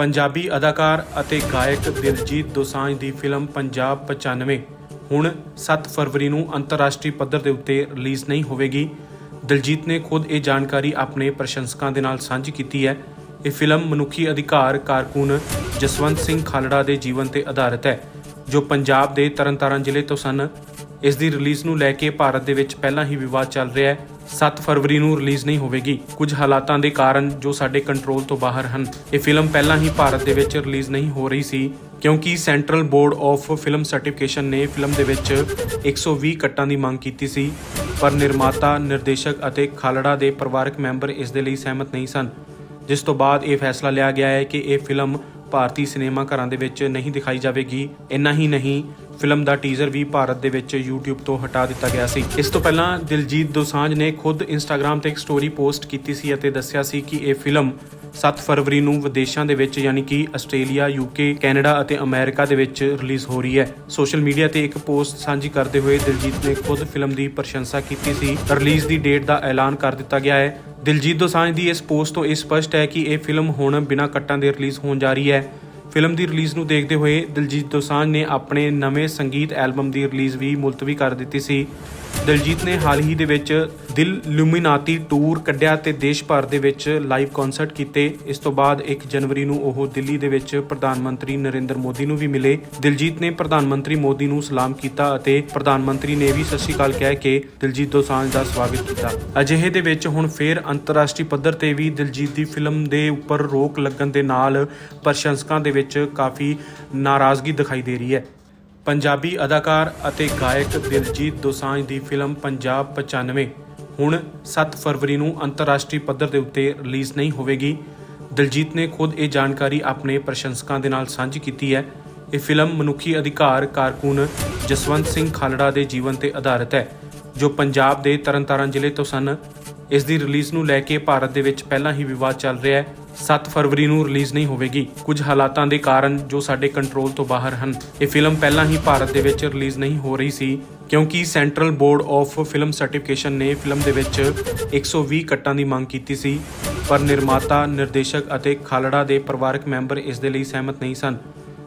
ਪੰਜਾਬੀ ਅਦਾਕਾਰ ਅਤੇ ਗਾਇਕ ਦਿਲਜੀਤ ਦੋਸਾਂਝ ਦੀ ਫਿਲਮ ਪੰਜਾਬ 95 ਹੁਣ 7 ਫਰਵਰੀ ਨੂੰ ਅੰਤਰਰਾਸ਼ਟਰੀ ਪੱਧਰ ਦੇ ਉੱਤੇ ਰਿਲੀਜ਼ ਨਹੀਂ ਹੋਵੇਗੀ। ਦਿਲਜੀਤ ਨੇ ਖੁਦ ਇਹ ਜਾਣਕਾਰੀ ਆਪਣੇ ਪ੍ਰਸ਼ੰਸਕਾਂ ਦੇ ਨਾਲ ਸਾਂਝੀ ਕੀਤੀ ਹੈ। ਇਹ ਫਿਲਮ ਮਨੁੱਖੀ ਅਧਿਕਾਰ ਕਾਰਕੁਨ ਜਸਵੰਤ ਸਿੰਘ ਖਾਲੜਾ ਦੇ ਜੀਵਨ ਤੇ ਆਧਾਰਿਤ ਹੈ। ਜੋ ਪੰਜਾਬ ਦੇ ਤਰਨਤਾਰਨ ਜ਼ਿਲ੍ਹੇ ਤੋਂ ਸਨ, ਇਸ ਦੀ ਰਿਲੀਜ਼ ਨੂੰ ਲੈ ਕੇ ਭਾਰਤ ਦੇ ਵਿੱਚ ਪਹਿਲਾਂ ਹੀ ਵਿਵਾਦ ਚੱਲ ਰਿਹਾ ਹੈ। 7 ਫਰਵਰੀ ਨੂੰ ਰਿਲੀਜ਼ ਨਹੀਂ ਹੋਵੇਗੀ। ਕੁਝ ਹਾਲਾਤਾਂ ਦੇ ਕਾਰਨ ਜੋ ਸਾਡੇ ਕੰਟਰੋਲ ਤੋਂ ਬਾਹਰ ਹਨ। ਇਹ ਫਿਲਮ ਪਹਿਲਾਂ ਹੀ ਭਾਰਤ ਦੇ ਵਿੱਚ ਰਿਲੀਜ਼ ਨਹੀਂ ਹੋ ਰਹੀ ਸੀ, ਕਿਉਂਕਿ Central Board of Film Certification ਨੇ ਫਿਲਮ ਦੇ ਵਿੱਚ 120 ਕੱਟਾਂ ਦੀ ਮੰਗ ਕੀਤੀ ਸੀ, ਪਰ ਨਿਰਮਾਤਾ, ਨਿਰਦੇਸ਼ਕ ਅਤੇ ਖਾਲੜਾ ਦੇ ਪਰਿਵਾਰਕ ਮੈਂਬਰ ਇਸ ਦੇ ਲਈ ਸਹਿਮਤ ਨਹੀਂ ਸਨ। ਜਿਸ ਤੋਂ ਬਾਅਦ ਇਹ ਫੈਸਲਾ ਲਿਆ ਗਿਆ ਹੈ ਕਿ ਇਹ ਫਿਲਮ ਭਾਰਤੀ ਸਿਨੇਮਾ ਘਰਾਂ ਦੇ ਵਿੱਚ ਨਹੀਂ ਦਿਖਾਈ ਜਾਵੇਗੀ। ਇੰਨਾ ਹੀ ਨਹੀਂ ਫਿਲਮ ਦਾ ਟੀਜ਼ਰ ਵੀ ਭਾਰਤ ਦੇ ਵਿੱਚ YouTube ਤੋਂ ਹਟਾ ਦਿੱਤਾ ਗਿਆ ਸੀ। ਇਸ ਤੋਂ ਪਹਿਲਾਂ ਦਿਲਜੀਤ ਦੋਸਾਂਝ ਨੇ ਖੁਦ Instagram ਤੇ ਇੱਕ ਸਟੋਰੀ ਪੋਸਟ ਕੀਤੀ ਸੀ ਅਤੇ ਦੱਸਿਆ ਸੀ ਕਿ ਇਹ ਫਿਲਮ 7 ਫਰਵਰੀ ਨੂੰ ਵਿਦੇਸ਼ਾਂ ਦੇ ਵਿੱਚ ਯਾਨੀ ਕਿ ਆਸਟ੍ਰੇਲੀਆ, ਯੂਕੇ, ਕੈਨੇਡਾ ਅਤੇ ਅਮਰੀਕਾ ਦੇ ਵਿੱਚ ਰਿਲੀਜ਼ ਹੋ ਰਹੀ ਹੈ। ਸੋਸ਼ਲ ਮੀਡੀਆ ਤੇ ਇੱਕ ਪੋਸਟ ਸਾਂਝੀ ਕਰਦੇ ਹੋਏ ਦਿਲਜੀਤ ਨੇ ਖੁਦ ਫਿਲਮ ਦੀ ਪ੍ਰਸ਼ੰਸਾ ਕੀਤੀ ਸੀ। ਰਿਲੀਜ਼ ਦੀ ਡੇਟ ਦਾ ਐਲਾਨ ਕਰ ਦਿੱਤਾ ਗਿਆ ਹੈ। ਦਿਲਜੀਤ ਦੋਸਾਂਝ ਦੀ ਇਸ ਪੋਸਟ ਤੋਂ ਇਹ ਸਪਸ਼ਟ ਹੈ ਕਿ ਇਹ ਫਿਲਮ ਹੁਣ ਬਿਨਾਂ ਕੱਟਾਂ ਦੇ ਰਿਲੀਜ਼ ਹੋਣ ਜਾ ਰਹੀ ਹੈ। ਫਿਲਮ ਦੀ ਰਿਲੀਜ਼ ਨੂੰ ਦੇਖਦੇ ਹੋਏ ਦਿਲਜੀਤ ਦੋਸਾਂਝ ਨੇ ਆਪਣੇ ਨਵੇਂ ਸੰਗੀਤ ਐਲਬਮ ਦੀ ਰਿਲੀਜ਼ ਵੀ ਮੁਲਤਵੀ ਕਰ ਦਿੱਤੀ ਸੀ। ਦਿਲਜੀਤ ਨੇ ਹਾਲ ਹੀ ਦੇ ਵਿੱਚ ਦਿਲ ਲੂਮੀਨਾਤੀ ਟੂਰ ਕੱਢਿਆ ਤੇ ਦੇਸ਼ ਭਰ ਦੇ ਵਿੱਚ ਲਾਈਵ ਕਨਸਰਟ ਕੀਤੇ। ਇਸ ਤੋਂ ਬਾਅਦ 1 ਜਨਵਰੀ ਨੂੰ ਉਹ ਦਿੱਲੀ ਦੇ ਵਿੱਚ ਪ੍ਰਧਾਨ ਮੰਤਰੀ ਨਰਿੰਦਰ ਮੋਦੀ ਨੂੰ ਵੀ ਮਿਲੇ। ਦਿਲਜੀਤ ਨੇ ਪ੍ਰਧਾਨ ਮੰਤਰੀ ਮੋਦੀ ਨੂੰ ਸਲਾਮ ਕੀਤਾ ਅਤੇ ਪ੍ਰਧਾਨ ਮੰਤਰੀ ਨੇ ਵੀ ਸਤਿ ਸ਼੍ਰੀ ਅਕਾਲ ਕਹਿ ਕੇ ਦਿਲਜੀਤ ਦੋਸਾਂਝ ਦਾ ਸਵਾਗਤ ਕੀਤਾ। ਅਜਿਹੇ ਦੇ ਵਿੱਚ ਹੁਣ ਫੇਰ ਅੰਤਰਰਾਸ਼ਟਰੀ ਪੱਧਰ ਤੇ ਵੀ ਦਿਲਜੀਤ ਦੀ ਫਿਲਮ ਦੇ ਉੱਪਰ ਰੋਕ ਲੱਗਣ ਦੇ ਨਾਲ ਪ੍ਰਸ਼ੰਸਕਾਂ ਦੇ ਵਿੱਚ ਕਾਫੀ ਨਾਰਾਜ਼ਗੀ ਦਿਖਾਈ ਦੇ ਰਹੀ ਹੈ। ਪੰਜਾਬੀ ਅਦਾਕਾਰ ਅਤੇ ਗਾਇਕ ਦਿਲਜੀਤ ਦੋਸਾਂਝ ਦੀ ਫਿਲਮ ਪੰਜਾਬ 95 ਹੁਣ 7 ਫਰਵਰੀ ਨੂੰ ਅੰਤਰਰਾਸ਼ਟਰੀ ਪੱਧਰ ਦੇ ਉੱਤੇ ਰਿਲੀਜ਼ ਨਹੀਂ ਹੋਵੇਗੀ। ਦਿਲਜੀਤ ਨੇ ਖੁਦ ਇਹ ਜਾਣਕਾਰੀ ਆਪਣੇ ਪ੍ਰਸ਼ੰਸਕਾਂ ਦੇ ਨਾਲ ਸਾਂਝੀ ਕੀਤੀ ਹੈ। ਇਹ ਫਿਲਮ ਮਨੁੱਖੀ ਅਧਿਕਾਰ ਕਾਰਕੁਨ ਜਸਵੰਤ ਸਿੰਘ ਖਾਲੜਾ ਦੇ ਜੀਵਨ ਤੇ ਆਧਾਰਿਤ ਹੈ, ਜੋ ਪੰਜਾਬ ਦੇ ਤਰਨਤਾਰਨ ਜ਼ਿਲ੍ਹੇ ਤੋਂ ਸਨ। ਇਸ ਦੀ ਰਿਲੀਜ਼ ਨੂੰ ਲੈ ਕੇ ਭਾਰਤ ਦੇ ਵਿੱਚ ਪਹਿਲਾਂ ਹੀ ਵਿਵਾਦ ਚੱਲ ਰਿਹਾ ਹੈ। 7 ਫਰਵਰੀ ਨੂੰ ਰਿਲੀਜ਼ ਨਹੀਂ ਹੋਵੇਗੀ। ਕੁਝ ਹਾਲਾਤਾਂ ਦੇ ਕਾਰਨ ਜੋ ਸਾਡੇ ਕੰਟਰੋਲ ਤੋਂ ਬਾਹਰ ਹਨ। ਇਹ ਫਿਲਮ ਪਹਿਲਾਂ ਹੀ ਭਾਰਤ ਦੇ ਵਿੱਚ ਰਿਲੀਜ਼ ਨਹੀਂ ਹੋ ਰਹੀ ਸੀ, ਕਿਉਂਕਿ Central Board of Film Certification ਨੇ ਫਿਲਮ ਦੇ ਵਿੱਚ 120 ਕੱਟਾਂ ਦੀ ਮੰਗ ਕੀਤੀ ਸੀ, ਪਰ ਨਿਰਮਾਤਾ, ਨਿਰਦੇਸ਼ਕ ਅਤੇ ਖਾਲੜਾ ਦੇ ਪਰਿਵਾਰਕ ਮੈਂਬਰ ਇਸ ਦੇ ਲਈ ਸਹਿਮਤ ਨਹੀਂ ਸਨ।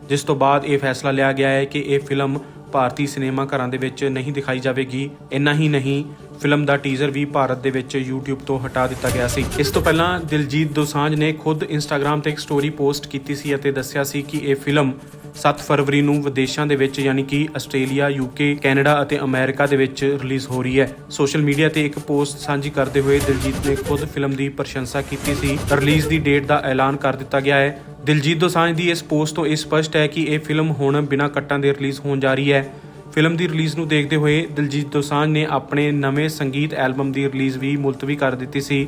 ਜਿਸ ਤੋਂ ਬਾਅਦ ਇਹ ਫੈਸਲਾ ਲਿਆ ਗਿਆ ਹੈ ਕਿ ਇਹ ਫਿਲਮ ਭਾਰਤੀ ਸਿਨੇਮਾ ਘਰਾਂ ਦੇ ਵਿੱਚ ਨਹੀਂ ਦਿਖਾਈ ਜਾਵੇਗੀ। ਇੰਨਾ ਹੀ ਨਹੀਂ ਫਿਲਮ ਦਾ ਟੀਜ਼ਰ ਵੀ ਭਾਰਤ ਦੇ ਵਿੱਚ YouTube ਤੋਂ ਹਟਾ ਦਿੱਤਾ ਗਿਆ ਸੀ। ਇਸ ਤੋਂ ਪਹਿਲਾਂ ਦਿਲਜੀਤ ਦੋਸਾਂਝ ਨੇ ਖੁਦ Instagram ਤੇ ਇੱਕ ਸਟੋਰੀ ਪੋਸਟ ਕੀਤੀ ਸੀ ਅਤੇ ਦੱਸਿਆ ਸੀ ਕਿ ਇਹ ਫਿਲਮ 7 ਫਰਵਰੀ ਨੂੰ ਵਿਦੇਸ਼ਾਂ ਦੇ ਵਿੱਚ ਯਾਨੀ ਕਿ ਆਸਟ੍ਰੇਲੀਆ, ਯੂਕੇ, ਕੈਨੇਡਾ ਅਤੇ ਅਮਰੀਕਾ ਦੇ ਵਿੱਚ ਰਿਲੀਜ਼ ਹੋ ਰਹੀ ਹੈ। ਸੋਸ਼ਲ ਮੀਡੀਆ ਤੇ ਇੱਕ ਪੋਸਟ ਸਾਂਝੀ ਕਰਦੇ ਹੋਏ ਦਿਲਜੀਤ ਨੇ ਖੁਦ ਫਿਲਮ ਦੀ ਪ੍ਰਸ਼ੰਸਾ ਕੀਤੀ ਸੀ। ਰਿਲੀਜ਼ ਦੀ ਡੇਟ ਦਾ ਐਲਾਨ ਕਰ ਦਿੱਤਾ ਗਿਆ ਹੈ। ਦਿਲਜੀਤ ਦੋਸਾਂਝ ਦੀ ਇਸ ਪੋਸਟ ਤੋਂ ਇਹ ਸਪਸ਼ਟ ਹੈ ਕਿ ਇਹ ਫਿਲਮ ਹੁਣ ਬਿਨਾਂ ਕੱਟਾਂ ਦੇ ਰਿਲੀਜ਼ ਹੋਣ ਜਾ ਰਹੀ ਹੈ। ਫਿਲਮ ਦੀ ਰਿਲੀਜ਼ ਨੂੰ ਦੇਖਦੇ ਹੋਏ ਦਿਲਜੀਤ ਦੋਸਾਂਝ ਨੇ ਆਪਣੇ ਨਵੇਂ ਸੰਗੀਤ ਐਲਬਮ ਦੀ ਰਿਲੀਜ਼ ਵੀ ਮੁਲਤਵੀ ਕਰ ਦਿੱਤੀ ਸੀ।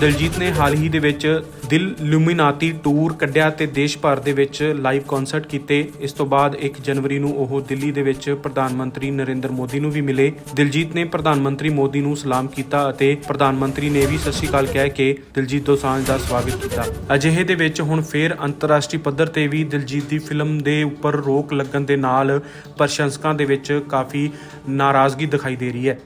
ਦਿਲਜੀਤ ਨੇ ਹਾਲ ਹੀ ਦੇ ਵਿੱਚ ਦਿਲ ਲੂਮੀਨਾਤੀ ਟੂਰ ਕੱਢਿਆ ਤੇ ਦੇਸ਼ ਭਰ ਦੇ ਵਿੱਚ ਲਾਈਵ ਕਨਸਰਟ ਕੀਤੇ। ਇਸ ਤੋਂ ਬਾਅਦ 1 ਜਨਵਰੀ ਨੂੰ ਉਹ ਦਿੱਲੀ ਦੇ ਵਿੱਚ ਪ੍ਰਧਾਨ ਮੰਤਰੀ ਨਰਿੰਦਰ ਮੋਦੀ ਨੂੰ ਵੀ ਮਿਲੇ। ਦਿਲਜੀਤ ਨੇ ਪ੍ਰਧਾਨ ਮੰਤਰੀ ਮੋਦੀ ਨੂੰ ਸਲਾਮ ਕੀਤਾ ਅਤੇ ਪ੍ਰਧਾਨ ਮੰਤਰੀ ਨੇ ਵੀ ਸਤਿ ਸ਼੍ਰੀ ਅਕਾਲ ਕਹਿ ਕੇ ਦਿਲਜੀਤ ਦੋਸਾਂਝ ਦਾ ਸਵਾਗਤ ਕੀਤਾ। ਅਜਿਹੇ ਦੇ ਵਿੱਚ ਹੁਣ ਫੇਰ ਅੰਤਰਰਾਸ਼ਟਰੀ ਪੱਧਰ ਤੇ ਵੀ ਦਿਲਜੀਤ ਦੀ ਫਿਲਮ ਦੇ ਉੱਪਰ ਰੋਕ ਲੱਗਣ ਦੇ ਨਾਲ ਪ੍ਰਸ਼ੰਸਕਾਂ ਦੇ ਵਿੱਚ ਕਾਫੀ ਨਾਰਾਜ਼ਗੀ ਦਿਖਾਈ ਦੇ ਰਹੀ ਹੈ।